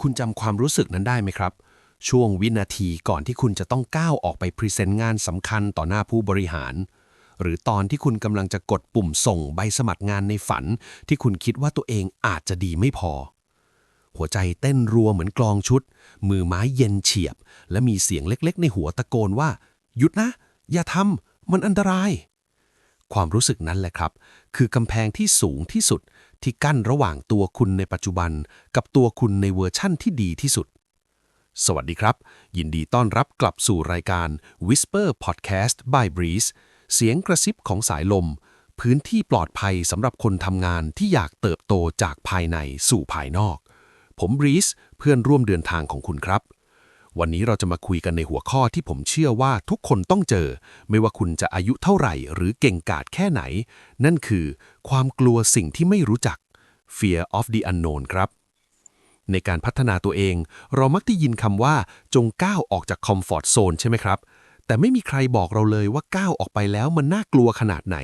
คุณจำความรู้สึกนั้นได้ไหมครับ ช่วงวินาทีก่อนที่คุณจะต้องก้าวออกไปพรีเซนต์งานสำคัญต่อหน้าผู้บริหาร หรือตอนที่คุณกำลังจะกดปุ่มส่งใบสมัครงานในฝัน ที่คุณคิดว่าตัวเองอาจจะดีไม่พอ หัวใจเต้นรัวเหมือนกลองชุด มือไม้เย็นเฉียบ และมีเสียงเล็กๆ ในหัวตะโกนว่า หยุดนะ อย่าทำมันอันตราย ความรู้สึกนั้นแหละครับ คือกำแพงที่สูงที่สุด ที่กั้นระหว่างตัวคุณในปัจจุบัน กับตัวคุณในเวอร์ชั่นที่ดีที่สุด สวัสดีครับ ยินดีต้อนรับกลับสู่รายการ Whisper Podcast by Breeze เสียงกระซิบของสายลม พื้นที่ปลอดภัยสำหรับคนทำงานที่อยากเติบโตจากภายในสู่ภายนอก ผม Breeze เพื่อนร่วมเดินทางของคุณครับ วันนี้เราจะมาคุยกันในหัวข้อที่ผมเชื่อว่าทุกคนต้องเจอ ไม่ว่าคุณจะอายุเท่าไหร่ หรือเก่งกาจแค่ไหน นั่นคือ ความกลัวสิ่งที่ไม่รู้จัก fear of the unknown ครับ ในการพัฒนาตัวเอง เรามักได้ยินคำว่า จงก้าวออกจากคอมฟอร์ทโซนใช่ไหมครับ แต่ไม่มีใครบอกเราเลยว่าก้าวออกไปแล้วมันน่ากลัวขนาดไหน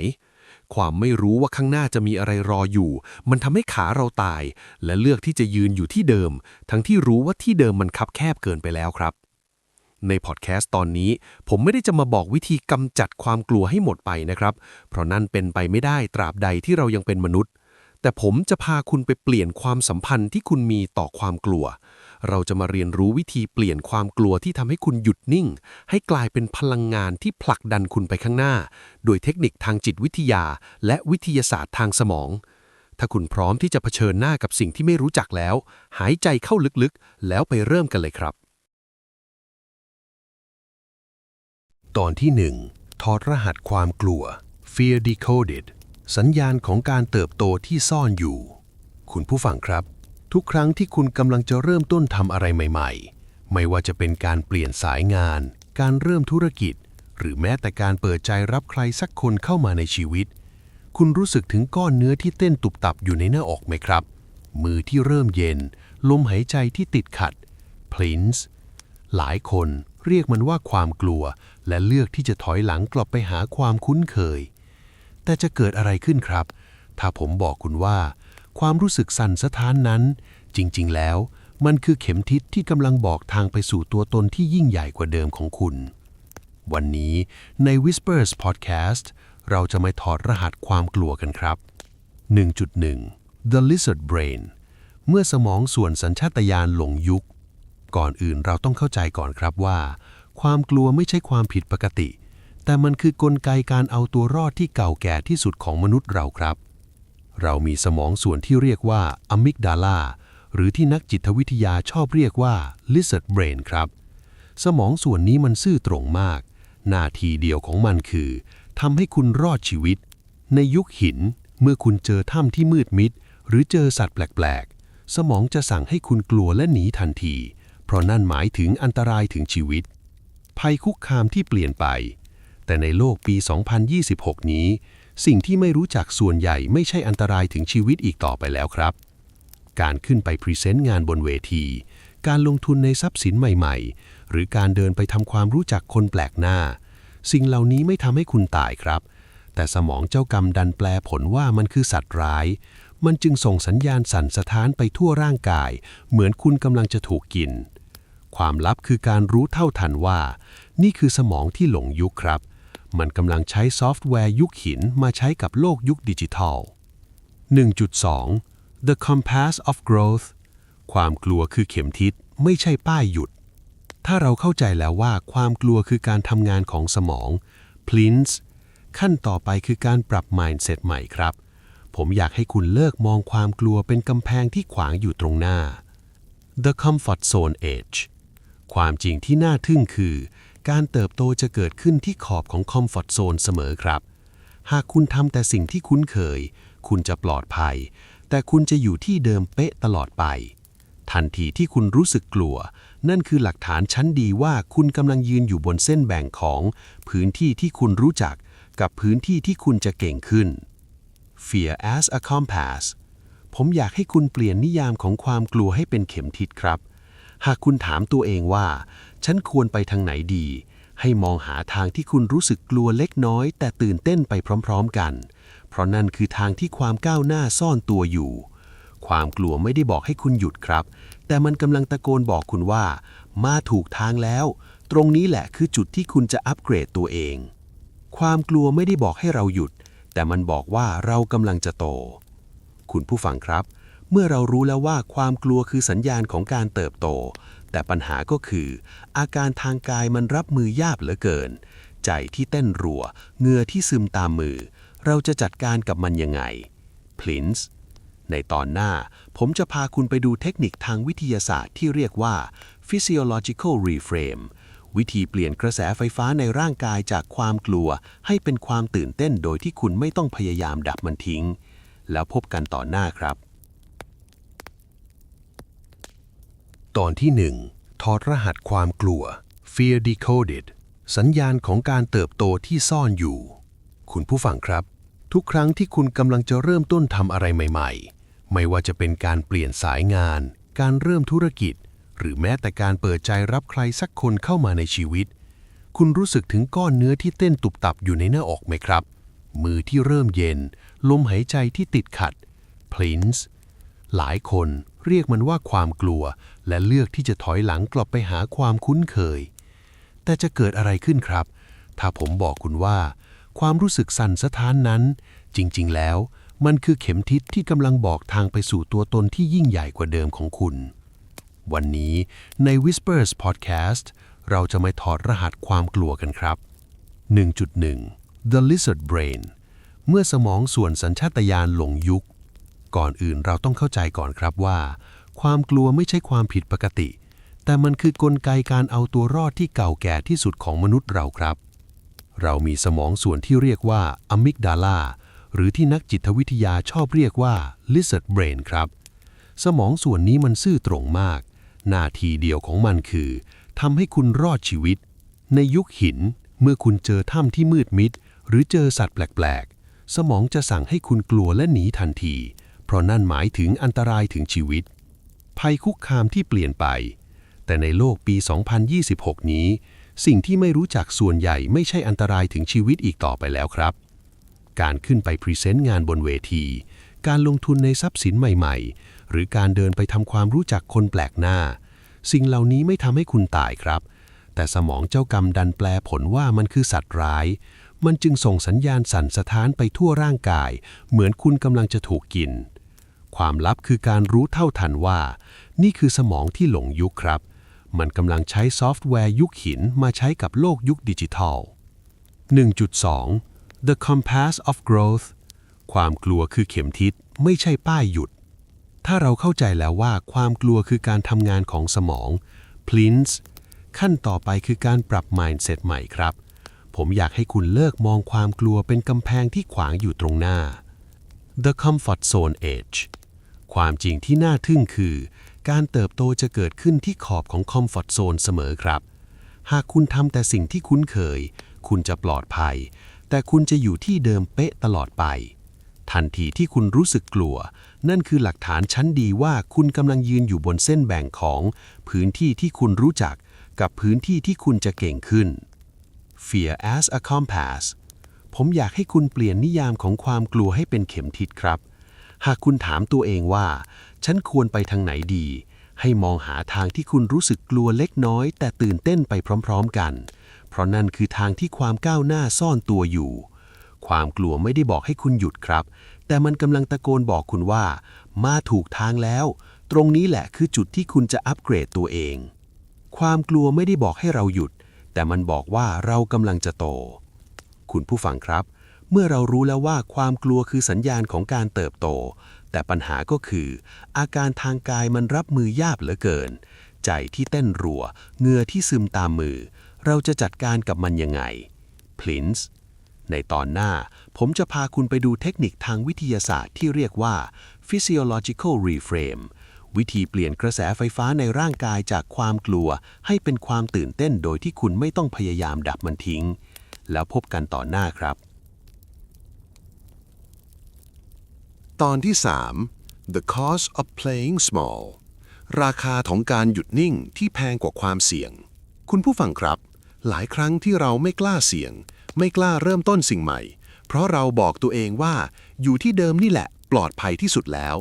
ความไม่รู้ว่าข้างหน้าจะมีอะไรรออยู่ มันทำให้ขาเราตาย และเลือกที่จะยืนอยู่ที่เดิม ทั้งที่รู้ว่าที่เดิมมันคับแคบเกินไปแล้วครับ ในพอดแคสต์ตอนนี้ ผมไม่ได้จะมาบอกวิธีกำจัดความกลัวให้หมดไปนะครับ เพราะนั่นเป็นไปไม่ได้ตราบใดที่เรายังเป็นมนุษย์ แต่ผมจะพาคุณไปเปลี่ยนความสัมพันธ์ที่คุณมีต่อความกลัว เราจะมาเรียนรู้วิธีเปลี่ยนความกลัวที่ทำให้คุณหยุดนิ่ง ให้กลายเป็นพลังงานที่ผลักดันคุณไปข้างหน้า โดยเทคนิคทางจิตวิทยา และวิทยาศาสตร์ทางสมอง ถ้าคุณพร้อมที่จะเผชิญหน้ากับสิ่งที่ไม่รู้จักแล้ว หายใจเข้าลึกๆ แล้วไปเริ่มกันเลยครับ ตอนที่ 1 ถอดรหัสความกลัว Fear Decoded สัญญาณของการเติบโตที่ซ่อนอยู่ คุณผู้ฟังครับ ทุกครั้งที่คุณกำลังจะเริ่มต้นทำอะไรใหม่ ๆ ไม่ว่าจะเป็นการเปลี่ยนสายงาน การเริ่มธุรกิจ หรือแม้แต่การเปิดใจรับใครสักคนเข้ามาในชีวิต คุณรู้สึกถึงก้อนเนื้อที่เต้นตุบตับอยู่ในหน้าอกไหมครับ มือที่เริ่มเย็น ลมหายใจที่ติดขัด พลินส์หลายคนเรียกมันว่าความกลัว และเลือกที่จะถอยหลังกลับไปหาความคุ้นเคย แต่จะเกิดอะไรขึ้นครับ ถ้าผมบอกคุณว่า ความรู้สึกสั่นสะท้านนั้น จริง ๆ แล้ว มันคือเข็มทิศที่กำลังบอกทางไปสู่ตัวตนที่ยิ่งใหญ่กว่าเดิมของคุณ วันนี้ใน Whispers Podcast เราจะมาถอดรหัสความกลัวกันครับ 1.1 The Lizard Brain เมื่อสมองส่วนสัญชาตญาณหลงยุค ก่อนอื่นเราต้องเข้าใจก่อนครับว่า ความกลัวไม่ใช่ความผิดปกติ แต่มันคือกลไกการเอาตัวรอดที่เก่าแก่ที่สุดของมนุษย์เราครับ เรามีสมองส่วนที่เรียกว่าอะมิกดาลา หรือที่นักจิตวิทยาชอบเรียกว่า lizard brain ครับ สมองส่วนนี้มันซื่อตรงมาก หน้าที่เดียวของมันคือทำให้คุณรอดชีวิต ในยุคหิน เมื่อคุณเจอถ้ำที่มืดมิด หรือเจอสัตว์แปลกๆ สมองจะสั่งให้คุณกลัวและหนีทันที เพราะนั่นหมายถึงอันตรายถึงชีวิต ภัยคุกคามที่เปลี่ยนไป แต่ในโลกปี 2026 นี้ สิ่งที่ไม่รู้จักส่วนใหญ่ไม่ใช่อันตรายถึงชีวิตอีกต่อไปแล้วครับ การขึ้นไปพรีเซนต์งานบนเวที การลงทุนในทรัพย์สินใหม่ๆ หรือการเดินไปทำความรู้จักคนแปลกหน้า สิ่งเหล่านี้ไม่ทำให้คุณตายครับ แต่สมองเจ้ากรรมดันแปลผลว่ามันคือสัตว์ร้าย มันจึงส่งสัญญาณสั่นสะท้านไปทั่วร่างกาย เหมือนคุณกำลังจะถูกกิน ความลับคือการรู้เท่าทันว่า นี่คือสมองที่หลงยุคครับ มันกำลังใช้ซอฟต์แวร์ยุคหินมาใช้กับโลกยุคดิจิทัล1.2 The Compass of Growth ความกลัวคือเข็มทิศไม่ใช่ป้ายหยุด ถ้าเราเข้าใจแล้วว่าความกลัวคือการทำงานของสมอง p l i n s ขั้นต่อไปคือการปรับ mindset ใหม่ครับ ผมอยากให้คุณเลิกมองความกลัวเป็นกำแพงที่ขวางอยู่ตรงหน้า The Comfort Zone Edge ความจริงที่น่าทึ่งคือ การเติบโตจะเกิดขึ้นที่ขอบของ Comfort Zone เสมอครับ หากคุณทำแต่สิ่งที่คุ้นเคย คุณจะปลอดภัย แต่คุณจะอยู่ที่เดิมเป๊ะตลอดไป ทันทีที่คุณรู้สึกกลัว นั่นคือหลักฐานชั้นดีว่าคุณกำลังยืนอยู่บนเส้นแบ่งของ พื้นที่ที่คุณรู้จักกับพื้นที่ที่คุณจะเก่งขึ้น Fear as a compass ผมอยากให้คุณเปลี่ยนนิยามของความกลัวให้เป็นเข็มทิศครับ หากคุณถามตัวเองว่า ฉันควรไปทางไหนดี ให้มองหาทางที่คุณรู้สึกกลัวเล็กน้อย แต่ตื่นเต้นไปพร้อม ๆ กัน ราะนั่นคือทางที่ความก้าวหน้าซ่อนตัวอยู่ ความกลัวไม่ได้บอกให้คุณหยุดครับ แต่มันกำลังตะโกนบอกคุณว่า มาถูกทางแล้ว ตรงนี้แหละคือจุดที่คุณจะอัปเกรดตัวเอง ความกลัวไม่ได้บอกให้เราหยุด แต่มันบอกว่าเรากำลังจะโต คุณผู้ฟังครับ เมื่อเรารู้แล้วว่าความกลัวคือสัญญาณของการเติบโต แต่ปัญหาก็คือ อาการทางกายมันรับมือยากเหลือเกิน ใจที่เต้นรัวเหงื่อที่ซึมตามมือ เราจะจัดการกับมันยังไง พลินส์ในตอนหน้าผมจะพาคุณไปดูเทคนิคทางวิทยาศาสตร์ที่เรียกว่า physiological reframe วิธีเปลี่ยนกระแสไฟฟ้าในร่างกายจากความกลัว ให้เป็นความตื่นเต้นโดยที่คุณไม่ต้องพยายามดับมันทิ้ง แล้วพบกันต่อหน้าครับ ตอนที่ 1 ถอดรหัสความกลัว Fear Decoded สัญญาณของการเติบโตที่ซ่อนอยู่ คุณผู้ฟังครับ ทุกครั้งที่คุณกำลังจะเริ่มต้นทำอะไรใหม่ ๆ ไม่ว่าจะเป็นการเปลี่ยนสายงาน การเริ่มธุรกิจ หรือแม้แต่การเปิดใจรับใครสักคนเข้ามาในชีวิต คุณรู้สึกถึงก้อนเนื้อที่เต้นตุบตับอยู่ในหน้าอกไหมครับ มือที่เริ่มเย็น ลมหายใจที่ติดขัด พลินส์หลายคนเรียกมันว่าความกลัว และเลือกที่จะถอยหลังกลับไปหาความคุ้นเคย แต่จะเกิดอะไรขึ้นครับ ถ้าผมบอกคุณว่า ความรู้สึกสั่นสะท้านนั้น จริง ๆ แล้ว มันคือเข็มทิศที่กำลังบอกทางไปสู่ตัวตนที่ยิ่งใหญ่กว่าเดิมของคุณ วันนี้ใน Whispers Podcast เราจะมาถอดรหัสความกลัวกันครับ 1.1 The Lizard Brain เมื่อสมองส่วนสัญชาตญาณหลงยุค ก่อนอื่นเราต้องเข้าใจก่อนครับว่า ความกลัวไม่ใช่ความผิดปกติ แต่มันคือกลไกการเอาตัวรอดที่เก่าแก่ที่สุดของมนุษย์เราครับ เรามีสมองส่วนที่เรียกว่าอะมิกดาลาหรือที่นักจิตวิทยาชอบเรียกว่า lizard brain ครับ สมองส่วนนี้มันซื่อตรงมาก หน้าที่เดียวของมันคือทำให้คุณรอดชีวิต ในยุคหิน เมื่อคุณเจอถ้ำที่มืดมิด หรือเจอสัตว์แปลกๆ สมองจะสั่งให้คุณกลัวและหนีทันที เพราะนั่นหมายถึงอันตรายถึงชีวิต ภัยคุกคามที่เปลี่ยนไป แต่ในโลกปี 2026 นี้ สิ่งที่ไม่รู้จักส่วนใหญ่ไม่ใช่อันตรายถึงชีวิตอีกต่อไปแล้วครับ การขึ้นไปพรีเซนต์งานบนเวที การลงทุนในทรัพย์สินใหม่ๆ หรือการเดินไปทำความรู้จักคนแปลกหน้า สิ่งเหล่านี้ไม่ทำให้คุณตายครับ แต่สมองเจ้ากรรมดันแปลผลว่ามันคือสัตว์ร้าย มันจึงส่งสัญญาณสั่นสะท้านไปทั่วร่างกาย เหมือนคุณกำลังจะถูกกิน ความลับคือการรู้เท่าทันว่า นี่คือสมองที่หลงยุคครับ มันกำลังใช้ซอฟต์แวร์ยุคหินมาใช้กับโลกยุคดิจิทัล 1.2 The Compass of Growth ความกลัวคือเข็มทิศไม่ใช่ป้ายหยุด ถ้าเราเข้าใจแล้วว่าความกลัวคือการทำงานของสมอง พลินส์ขั้นต่อไปคือการปรับ mindset ใหม่ครับ ผมอยากให้คุณเลิกมองความกลัวเป็นกำแพงที่ขวางอยู่ตรงหน้า The Comfort Zone Edge ความจริงที่น่าทึ่งคือ การเติบโตจะเกิดขึ้นที่ขอบของ Comfort Zone เสมอครับ หากคุณทำแต่สิ่งที่คุ้นเคย คุณจะปลอดภัย แต่คุณจะอยู่ที่เดิมเป๊ะตลอดไป ทันทีที่คุณรู้สึกกลัว นั่นคือหลักฐานชั้นดีว่าคุณกำลังยืนอยู่บนเส้นแบ่งของ พื้นที่ที่คุณรู้จักกับพื้นที่ที่คุณจะเก่งขึ้น Fear as a compass ผมอยากให้คุณเปลี่ยนนิยามของความกลัวให้เป็นเข็มทิศครับ หากคุณถามตัวเองว่า ฉันควรไปทางไหนดี ให้มองหาทางที่คุณรู้สึกกลัวเล็กน้อย แต่ตื่นเต้นไปพร้อมๆกัน เพราะนั่นคือทางที่ความก้าวหน้าซ่อนตัวอยู่ ความกลัวไม่ได้บอกให้คุณหยุดครับ แต่มันกำลังตะโกนบอกคุณว่า มาถูกทางแล้ว ตรงนี้แหละคือจุดที่คุณจะอัปเกรดตัวเอง ความกลัวไม่ได้บอกให้เราหยุด แต่มันบอกว่าเรากำลังจะโต คุณผู้ฟังครับเมื่อเรารู้แล้วว่าความกลัวคือสัญญาณของการเติบโต แต่ปัญหาก็คือ อาการทางกายมันรับมือยากเหลือเกิน ใจที่เต้นรัวเหงื่อที่ซึมตามมือ เราจะจัดการกับมันยังไงพลินส์ในตอนหน้า ผมจะพาคุณไปดูเทคนิคทางวิทยาศาสตร์ที่เรียกว่า physiological reframe วิธีเปลี่ยนกระแสไฟฟ้าในร่างกายจากความกลัว ให้เป็นความตื่นเต้นโดยที่คุณไม่ต้องพยายามดับมันทิ้ง แล้วพบกันต่อหน้าครับ ตอนที่ 3 The Cost of Playing Small ราคาของการหยุดนิ่งที่แพงกว่าความเสี่ยง คุณผู้ฟังครับ หลายครั้งที่เราไม่กล้าเสี่ยง ไม่กล้าเริ่มต้นสิ่งใหม่ เพราะเราบอกตัวเองว่าอยู่ที่เดิมนี่แหละปลอดภัยที่สุดแล้ว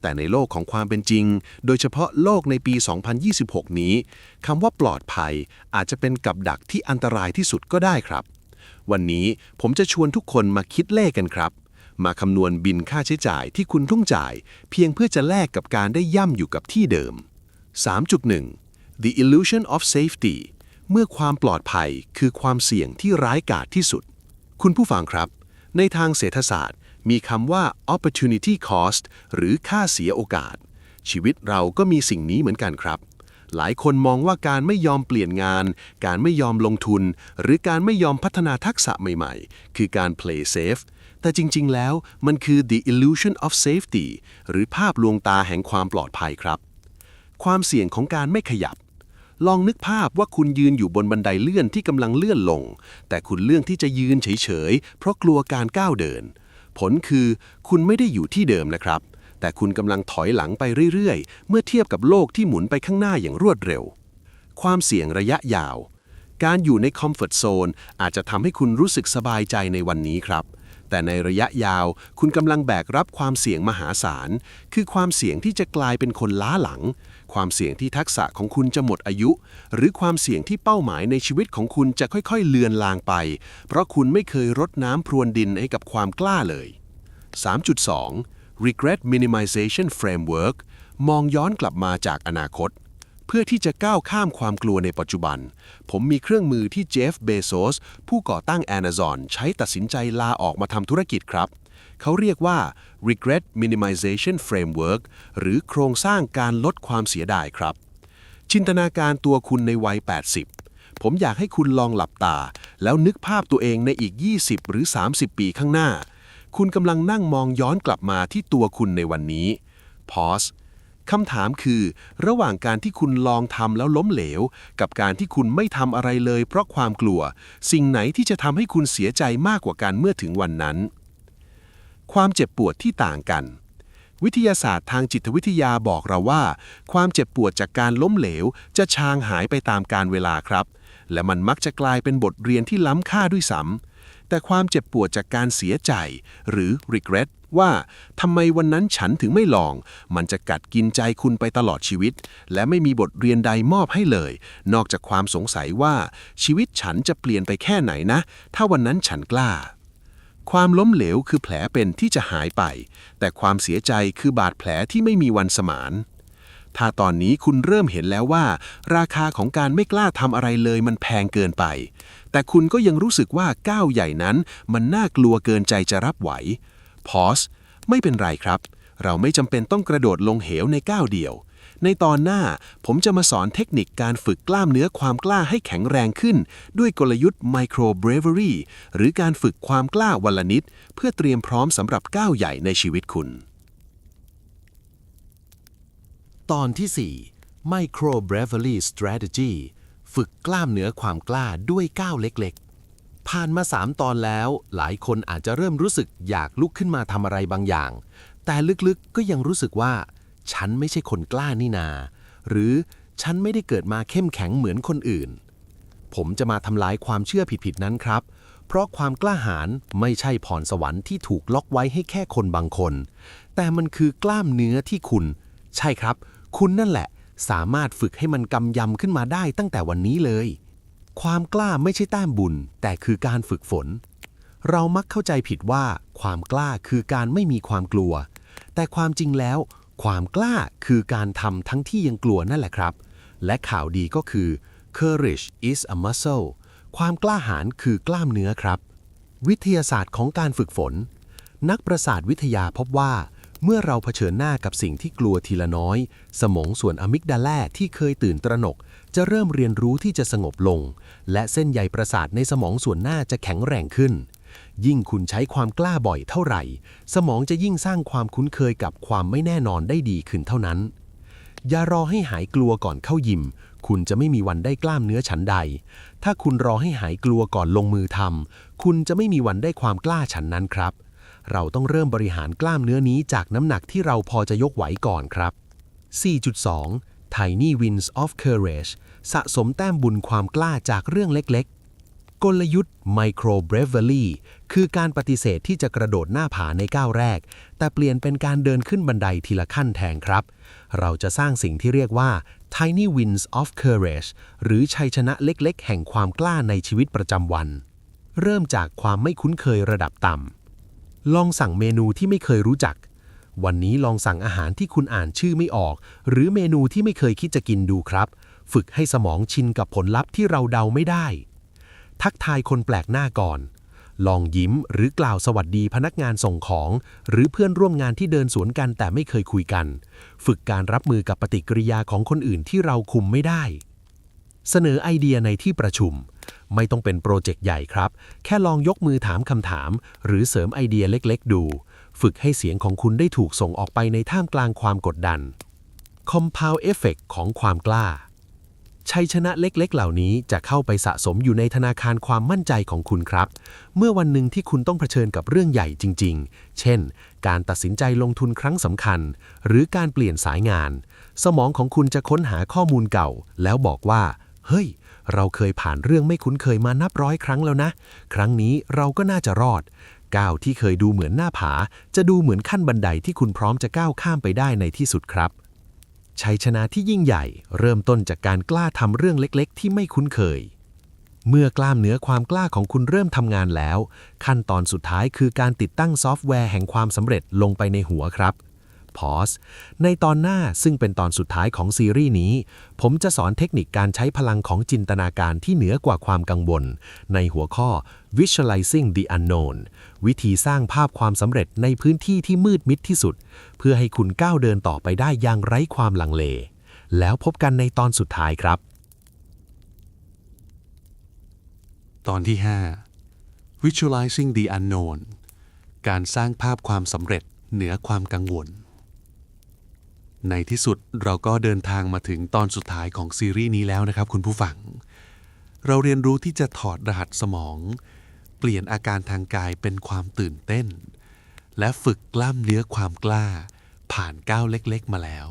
แต่แต่ในโลกของความเป็นจริง โดยเฉพาะโลกในปี 2026 นี้คำว่าปลอดภัยอาจจะเป็นกับดักที่อันตรายที่สุดก็ได้ครับ วันนี้ผมจะชวนทุกคนมาคิดเลขกันครับ มาคำนวณบินค่าใช้จ่ายที่คุณต้องจ่าย เพียงเพื่อจะแลกกับการได้ย่ำอยู่กับที่เดิม 3.1 The illusion of safety เมื่อความปลอดภัยคือความเสี่ยงที่ร้ายกาจที่สุด คุณผู้ฟังครับ ในทางเศรษฐศาสตร์ มีคำว่า opportunity cost หรือค่าเสียโอกาส ชีวิตเราก็มีสิ่งนี้เหมือนกันครับหลายคนมองว่าการไม่ยอมเปลี่ยนงาน การไม่ยอมลงทุน หรือการไม่ยอมพัฒนาทักษะใหม่ๆ คือการ play safe แต่จริง ๆ แล้วมันคือ the illusion of safety หรือภาพลวงตาแห่งความปลอดภัยครับ ความเสี่ยงของการไม่ขยับ ลองนึกภาพว่าคุณยืนอยู่บนบันไดเลื่อนที่กำลังเลื่อนลง แต่คุณเลื่อกที่จะยืนเฉย ๆ เพราะกลัวการก้าวเดิน ผลคือคุณไม่ได้อยู่ที่เดิมนะครับ แต่คุณกำลังถอยหลังไปเรื่อย ๆ เมื่อเทียบกับโลกที่หมุนไปข้างหน้าอย่างรวดเร็ว ความเสี่ยงระยะยาวการอยู่ในคอมฟอร์ z โซนอาจจะทำให้คุณรู้สึกสบายใจในวันนี้ครับ แต่ในระยะยาวคุณกำลังแบกรับความเสี่ยงมหาศาล คือความเสี่ยงที่จะกลายเป็นคนล้าหลัง ความเสี่ยงที่ทักษะของคุณจะหมดอายุ หรือความเสี่ยงที่เป้าหมายในชีวิตของคุณจะค่อยๆ เลือนลางไป เพราะคุณไม่เคยรดน้ำพรวนดินให้กับความกล้าเลย 3.2 regret minimization framework มองย้อนกลับมาจากอนาคต เพื่อที่จะก้าวข้ามความกลัวในปัจจุบัน ผมมีเครื่องมือที่เจฟเบโซสผู้ก่อตั้ง Amazon ใช้ตัดสินใจลาออกมาทำธุรกิจครับ เขาเรียกว่า regret minimization framework หรือโครงสร้างการลดความเสียดายครับ จินตนาการตัวคุณในวัย 80 ผมอยากให้คุณลองหลับตา แล้วนึกภาพตัวเองในอีก 20 หรือ 30 ปีข้างหน้า คุณกำลังนั่งมองย้อนกลับมาที่ตัวคุณในวันนี้ pause คำถามคือ ระหว่างการที่คุณลองทำแล้วล้มเหลว กับการที่คุณไม่ทำอะไรเลยเพราะความกลัว สิ่งไหนที่จะทำให้คุณเสียใจมากกว่ากันเมื่อถึงวันนั้น ความเจ็บปวดที่ต่างกัน วิทยาศาสตร์ทางจิตวิทยาบอกเราว่า ความเจ็บปวดจากการล้มเหลว จะชางหายไปตามการเวลาครับ และมันมักจะกลายเป็นบทเรียนที่ล้ำค่าด้วยซ้ำแต่ความเจ็บปวดจากการเสียใจ หรือ regret ว่าทำไมวันนั้นฉันถึงไม่ลอง มันจะกัดกินใจคุณไปตลอดชีวิต และไม่มีบทเรียนใดมอบให้เลย นอกจากความสงสัยว่าชีวิตฉันจะเปลี่ยนไปแค่ไหนนะ ถ้าวันนั้นฉันกล้า ความล้มเหลวคือแผลเป็นที่จะหายไป แต่ความเสียใจคือบาดแผลที่ไม่มีวันสมานถ้าตอนนี้คุณเริ่มเห็นแล้วว่า ราคาของการไม่กล้าทำอะไรเลยมันแพงเกินไป แต่คุณก็ยังรู้สึกว่าก้าวใหญ่นั้นมันน่ากลัวเกินใจจะรับไหว พอสไม่เป็นไรครับ เราไม่จำเป็นต้องกระโดดลงเหวในก้าวเดียว ในตอนหน้าผมจะมาสอนเทคนิคการฝึกกล้ามเนื้อความกล้าให้แข็งแรงขึ้น ด้วยกลยุทธ์ Micro Bravery หรือการฝึกความกล้าวันละนิด เพื่อเตรียมพร้อมสำหรับก้าวใหญ่ในชีวิตคุณ ตอนที่ 4 Micro Bravery Strategy ฝึกกล้ามเนื้อความกล้าด้วยก้าวเล็กๆ ผ่านมา 3 ตอนแล้ว หลายคนอาจจะเริ่มรู้สึกอยากลุกขึ้นมาทำอะไรบางอย่าง แต่ลึกๆก็ยังรู้สึกว่า ฉันไม่ใช่คนกล้านี่นา หรือฉันไม่ได้เกิดมาเข้มแข็งเหมือนคนอื่น ผมจะมาทำลายความเชื่อผิดๆนั้นครับ เพราะความกล้าหาญไม่ใช่พรสวรรค์ที่ถูกล็อกไว้ให้แค่คนบางคน แต่มันคือกล้ามเนื้อที่คุณ ใช่ครับ คุณนั่นแหละ สามารถฝึกให้มันกำยำขึ้นมาได้ตั้งแต่วันนี้เลย ความกล้าไม่ใช่แต้มบุญ แต่คือการฝึกฝน เรามักเข้าใจผิดว่า ความกล้าคือการไม่มีความกลัว แต่ความจริงแล้ว ความกล้าคือการทำทั้งที่ยังกลัวนั่นแหละครับ และข่าวดีก็คือ courage is a muscle ความกล้าหาญคือกล้ามเนื้อครับ วิทยาศาสตร์ของการฝึกฝน นักประสาทวิทยาพบว่า เมื่อเราเผชิญหน้ากับสิ่งที่กลัวทีละน้อย สมองส่วนอะมิกดาแลที่เคยตื่นตระหนก จะเริ่มเรียนรู้ที่จะสงบลง และเส้นใยประสาทในสมองส่วนหน้าจะแข็งแรงขึ้น ยิ่งคุณใช้ความกล้าบ่อยเท่าไหร่ สมองจะยิ่งสร้างความคุ้นเคยกับความไม่แน่นอนได้ดีขึ้นเท่านั้น อย่ารอให้หายกลัวก่อนเข้ายิม คุณจะไม่มีวันได้กล้ามเนื้อฉันใด ถ้าคุณรอให้หายกลัวก่อนลงมือทำคุณจะไม่มีวันได้ความกล้าฉันนั้นครับ เราต้องเริ่มบริหารกล้ามเนื้อนี้จากน้ำหนักที่เราพอจะยกไหวก่อนครับ 4.2 Tiny Wins of Courage สะสมแต้มบุญความกล้าจากเรื่องเล็กๆ กลยุทธ์ Micro Bravery คือการปฏิเสธที่จะกระโดดหน้าผาในก้าวแรก แต่เปลี่ยนเป็นการเดินขึ้นบันไดทีละขั้นแทนครับ เราจะสร้างสิ่งที่เรียกว่า Tiny Wins of Courage หรือชัยชนะเล็กๆ แห่งความกล้าในชีวิตประจำวัน เริ่มจากความไม่คุ้นเคยระดับต่ำ ลองสั่งเมนูที่ไม่เคยรู้จัก วันนี้ลองสั่งอาหารที่คุณอ่านชื่อไม่ออก หรือเมนูที่ไม่เคยคิดจะกินดูครับ ฝึกให้สมองชินกับผลลัพธ์ที่เราเดาไม่ได้ ทักทายคนแปลกหน้าก่อน ลองยิ้มหรือกล่าวสวัสดีพนักงานส่งของ หรือเพื่อนร่วมงานที่เดินสวนกันแต่ไม่เคยคุยกัน ฝึกการรับมือกับปฏิกิริยาของคนอื่นที่เราคุมไม่ได้ เสนอไอเดียในที่ประชุม ไม่ต้องเป็นโปรเจกต์ใหญ่ครับ แค่ลองยกมือถามคำถาม หรือเสริมไอเดียเล็กๆ ดู ฝึกให้เสียงของคุณได้ถูกส่งออกไปในท่ามกลางความกดดัน Compound Effect ของความกล้า ชัยชนะเล็กๆ เหล่านี้จะเข้าไปสะสมอยู่ในธนาคารความมั่นใจของคุณครับ เมื่อวันหนึ่งที่คุณต้องเผชิญกับเรื่องใหญ่จริง ๆ เช่น การตัดสินใจลงทุนครั้งสำคัญ หรือการเปลี่ยนสายงาน สมองของคุณจะค้นหาข้อมูลเก่า แล้วบอกว่า เฮ้ย เราเคยผ่านเรื่องไม่คุ้นเคยมานับร้อยครั้งแล้วนะ ครั้งนี้เราก็น่าจะรอด ก้าวที่เคยดูเหมือนหน้าผา จะดูเหมือนขั้นบันไดที่คุณพร้อมจะก้าวข้ามไปได้ในที่สุดครับ ชัยชนะที่ยิ่งใหญ่ เริ่มต้นจากการกล้าทำเรื่องเล็กๆ ที่ไม่คุ้นเคย เมื่อกล้ามเนื้อความกล้าของคุณเริ่มทำงานแล้ว ขั้นตอนสุดท้ายคือการติดตั้งซอฟต์แวร์แห่งความสำเร็จลงไปในหัวครับ Pause ในตอนหน้าซึ่งเป็นตอนสุดท้ายของซีรีส์นี้ ผมจะสอนเทคนิคการใช้พลังของจินตนาการที่เหนือกว่าความกังวล ในหัวข้อ Visualizing the Unknown วิธีสร้างภาพความสำเร็จในพื้นที่ที่มืดมิดที่สุด เพื่อให้คุณก้าวเดินต่อไปได้อย่างไร้ความลังเล แล้วพบกันในตอนสุดท้ายครับ ตอนที่ 5 Visualizing the unknown การสร้างภาพความสำเร็จเหนือความกังวล ในที่สุดเราก็เดินทางมาถึงตอนสุดท้ายของซีรีส์นี้แล้วนะครับ คุณผู้ฟัง เราเรียนรู้ที่จะถอดรหัสสมอง เปลี่ยนอาการทางกายเป็นความตื่นเต้น และฝึกกล้ามเนื้อความกล้า ผ่านก้าวเล็กๆมาแล้ว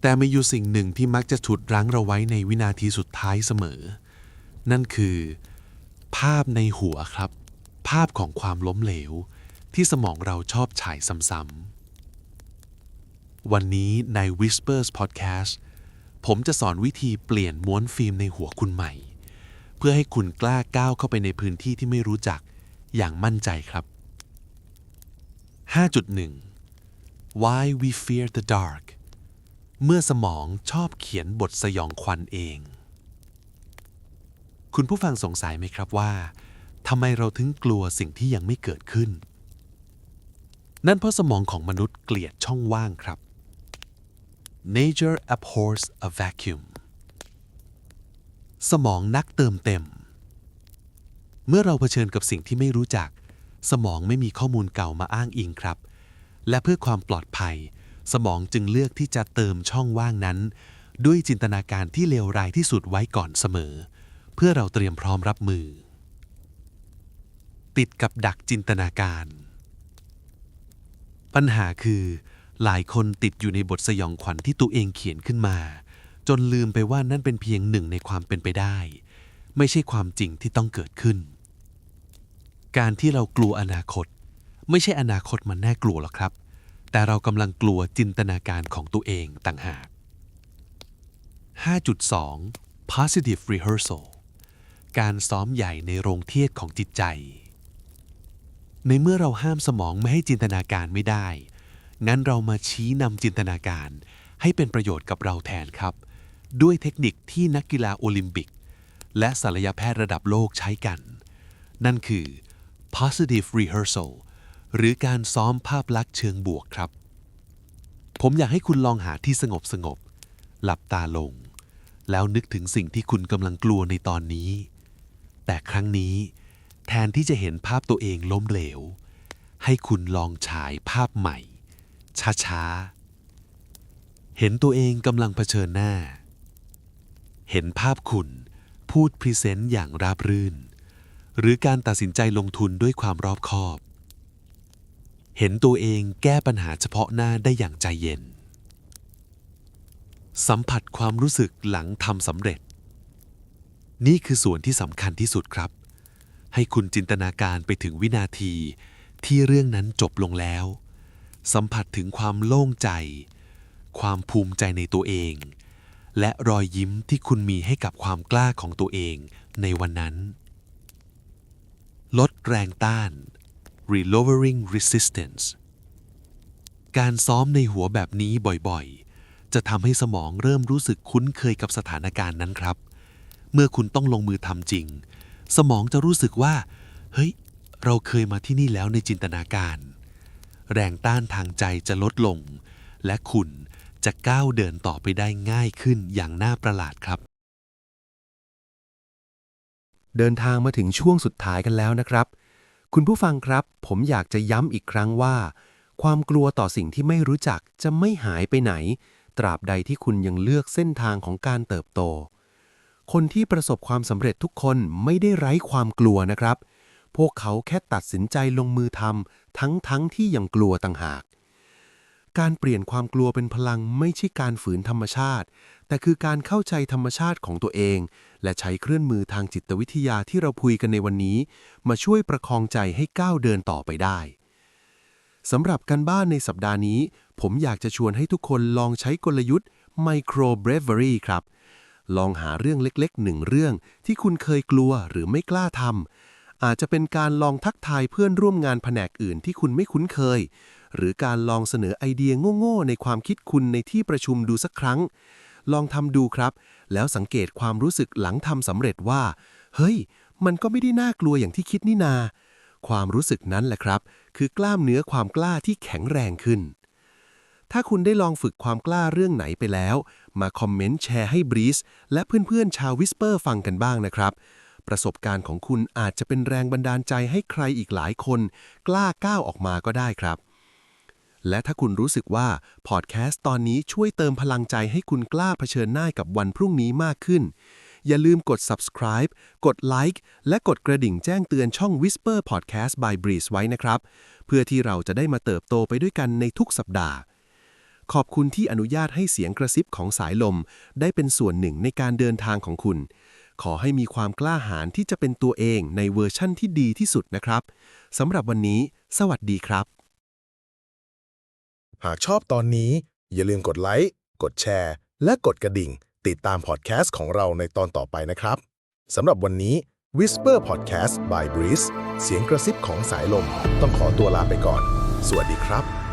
แต่มีอยู่สิ่งหนึ่งที่มักจะฉุดรั้งเราไว้ในวินาทีสุดท้ายเสมอ นั่นคือ ภาพในหัวครับ ภาพของความล้มเหลว ที่สมองเราชอบฉายซ้ำๆ วันนี้ใน Whispers Podcast ผมจะสอนวิธีเปลี่ยนม้วนฟิล์มในหัวคุณใหม่ เพื่อให้คุณกล้าก้าวเข้าไปในพื้นที่ที่ไม่รู้จักอย่างมั่นใจครับ 5.1 Why we fear the dark เมื่อสมองชอบเขียนบทสยองขวัญเอง คุณผู้ฟังสงสัยไหมครับว่าทำไมเราถึงกลัวสิ่งที่ยังไม่เกิดขึ้น นั่นเพราะสมองของมนุษย์เกลียดช่องว่างครับ Nature abhors a vacuum สมองนักเติมเต็ม เมื่อเราเผชิญกับสิ่งที่ไม่รู้จัก สมองไม่มีข้อมูลเก่ามาอ้างอิงครับ และเพื่อความปลอดภัย สมองจึงเลือกที่จะเติมช่องว่างนั้น ด้วยจินตนาการที่เลวร้ายที่สุดไว้ก่อนเสมอ เพื่อเราเตรียมพร้อมรับมือ ติดกับดักจินตนาการ ปัญหาคือ หลายคนติดอยู่ในบทสยองขวัญที่ตัวเองเขียนขึ้นมา จนลืมไปว่านั่นเป็นเพียงหนึ่งในความเป็นไปได้ ไม่ใช่ความจริงที่ต้องเกิดขึ้น การที่เรากลัวอนาคต ไม่ใช่อนาคตมันน่ากลัวหรอกครับ แต่เรากำลังกลัวจินตนาการของตัวเองต่างหาก 5.2 positive rehearsal การซ้อมใหญ่ในโรงเทียดของจิตใจ ในเมื่อเราห้ามสมองไม่ให้จินตนาการไม่ได้ งั้นเรามาชี้นำจินตนาการ ให้เป็นประโยชน์กับเราแทนครับ ด้วยเทคนิคที่นักกีฬาโอลิมปิก และศัลยแพทย์ระดับโลกใช้กัน นั่นคือ positive rehearsal หรือการซ้อมภาพลักษณ์เชิงบวกครับ ผมอยากให้คุณลองหาที่สงบสงบ หลับตาลง แล้วนึกถึงสิ่งที่คุณกำลังกลัวในตอนนี้ แต่ครั้งนี้ แทนที่จะเห็นภาพตัวเองล้มเหลว ให้คุณลองฉายภาพใหม่ ช้าๆ เห็นตัวเองกำลังเผชิญหน้า เห็นภาพคุณพูดพรีเซนต์อย่างราบรื่น หรือการตัดสินใจลงทุนด้วยความรอบคอบ เห็นตัวเองแก้ปัญหาเฉพาะหน้าได้อย่างใจเย็น สัมผัสความรู้สึกหลังทำสำเร็จ นี่คือส่วนที่สำคัญที่สุดครับ ให้คุณจินตนาการไปถึงวินาทีที่เรื่องนั้นจบลงแล้ว สัมผัสถึงความโล่งใจ ความภูมิใจในตัวเอง และรอยยิ้มที่คุณมีให้กับความกล้าของตัวเองในวันนั้น ลดแรงต้าน relowering resistance การซ้อมในหัวแบบนี้บ่อยๆ จะทำให้สมองเริ่มรู้สึกคุ้นเคยกับสถานการณ์นั้นครับ เมื่อคุณต้องลงมือทำจริง สมองจะรู้สึกว่า เฮ้ย เราเคยมาที่นี่แล้วในจินตนาการ แรงต้านทางใจจะลดลง และคุณจะก้าวเดินต่อไปได้ง่ายขึ้นอย่างน่าประหลาดครับ เดินทางมาถึงช่วงสุดท้ายกันแล้วนะครับ คุณผู้ฟังครับ ผมอยากจะย้ำอีกครั้งว่า ความกลัวต่อสิ่งที่ไม่รู้จักจะไม่หายไปไหน ตราบใดที่คุณยังเลือกเส้นทางของการเติบโต คนที่ประสบความสำเร็จทุกคนไม่ได้ไร้ความกลัวนะครับ พวกเขาแค่ตัดสินใจลงมือทำ ทั้งทั้งๆที่ยังกลัวต่างหาก การเปลี่ยนความกลัวเป็นพลังไม่ใช่การฝืนธรรมชาติ แต่คือการเข้าใจธรรมชาติของตัวเอง และใช้เครื่องมือทางจิตวิทยาที่เราคุยกันในวันนี้ มาช่วยประคองใจให้ก้าวเดินต่อไปได้สำหรับการบ้านในสัปดาห์นี้ ผมอยากจะชวนให้ทุกคนลองใช้กลยุทธ์ Micro Bravery ครับ ลองหาเรื่องเล็กๆหนึ่งเรื่องที่คุณเคยกลัวหรือไม่กล้าทำ อาจจะเป็นการลองทักทายเพื่อนร่วมงานแผนกอื่นที่คุณไม่คุ้นเคย หรือการลองเสนอไอเดียโง่ๆในความคิดคุณในที่ประชุมดูสักครั้ง ลองทำดูครับ แล้วสังเกตความรู้สึกหลังทำสำเร็จว่า เฮ้ย มันก็ไม่ได้น่ากลัวอย่างที่คิดนี่นา ความรู้สึกนั้นแหละครับ คือกล้ามเนื้อความกล้าที่แข็งแรงขึ้น ถ้าคุณได้ลองฝึกความกล้าเรื่องไหนไปแล้ว มาคอมเมนต์แชร์ให้บรีสและเพื่อนๆชาววิสเปอร์ฟังกันบ้างนะครับ ประสบการณ์ของคุณอาจจะเป็นแรงบันดาลใจให้ใครอีกหลายคน กล้าก้าวออกมาก็ได้ครับ และถ้าคุณรู้สึกว่าพอดแคสต์ตอนนี้ช่วยเติมพลังใจให้คุณกล้าเผชิญหน้ากับวันพรุ่งนี้มากขึ้น อย่าลืมกด subscribe กด like และกดกระดิ่งแจ้งเตือนช่อง Whisper Podcast by Breeze ไว้นะครับ เพื่อที่เราจะได้มาเติบโตไปด้วยกันในทุกสัปดาห์ขอบคุณที่อนุญาตให้เสียงกระซิบของสายลม ได้เป็นส่วนหนึ่งในการเดินทางของคุณ ขอให้มีความกล้าหาญที่จะเป็นตัวเองในเวอร์ชั่นที่ดีที่สุดนะครับสำหรับวันนี้ สวัสดีครับ หากชอบตอนนี้ อย่าลืมกดไลค์กดแชร์ และกดกระดิ่ง ติดตามพอดแคสต์ของเราในตอนต่อไปนะครับสำหรับวันนี้ Whisper Podcast by Breeze เสียงกระซิบของสายลม ต้องขอตัวลาไปก่อน สวัสดีครับ